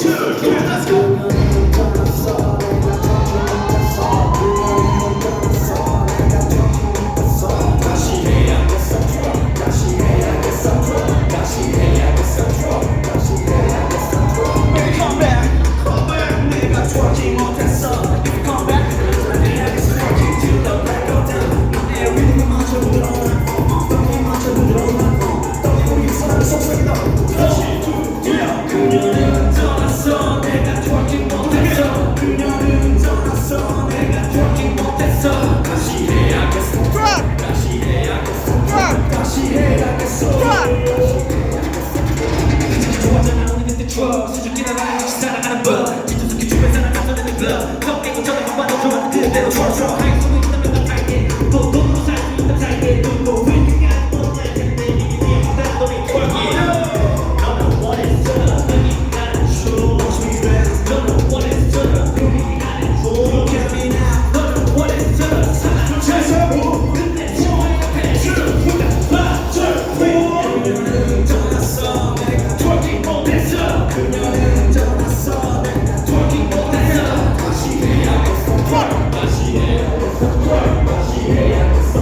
two, let's go. 중이라는 것이 살아가는 법 뒤통수 기준에 사랑 감사되는 법 컵 깨고 저는 한번더 좋아 그대로 돌아줘. Yeah.